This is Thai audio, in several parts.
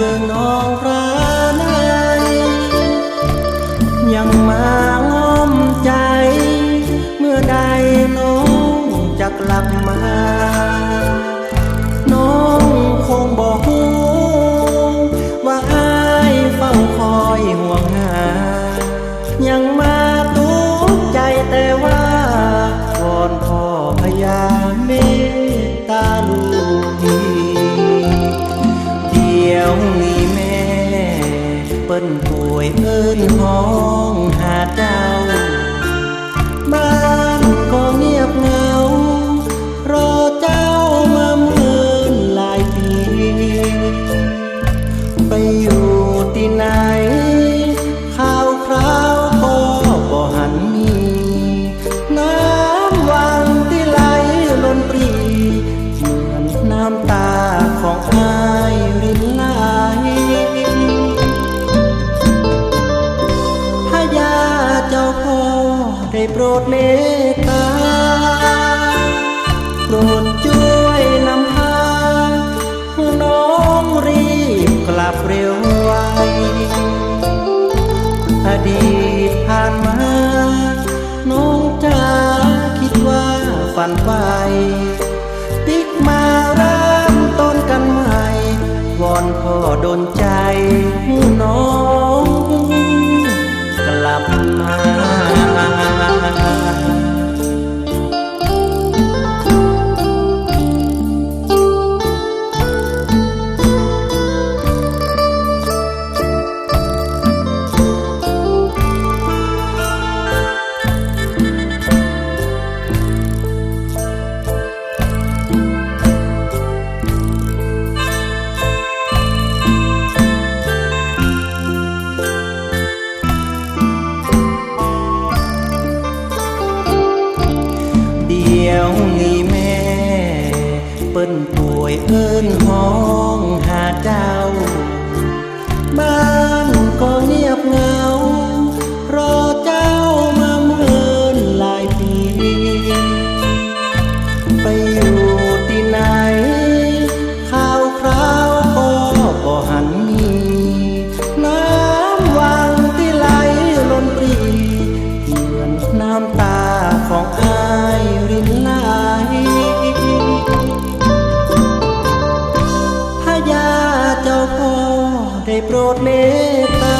จึงน้องพระนายยังมาง้อมใจ เมื่อใดน้องจะกลับ 恩浩。 โปรดเมตตา โปรดช่วยนำพาน้องรีบกลับเร็วไวอดีตผ่านมา น้องจ้าคิดว่าฝันว่า hơn tuổi hơn hò ได้โปรดเมตตา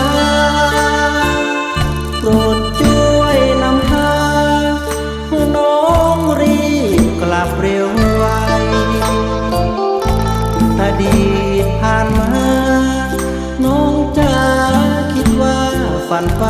โปรดช่วยนำทางน้องรีบกลับเร็วไวอดีผ่านมา น้องจ๋าคิดว่าฝันไป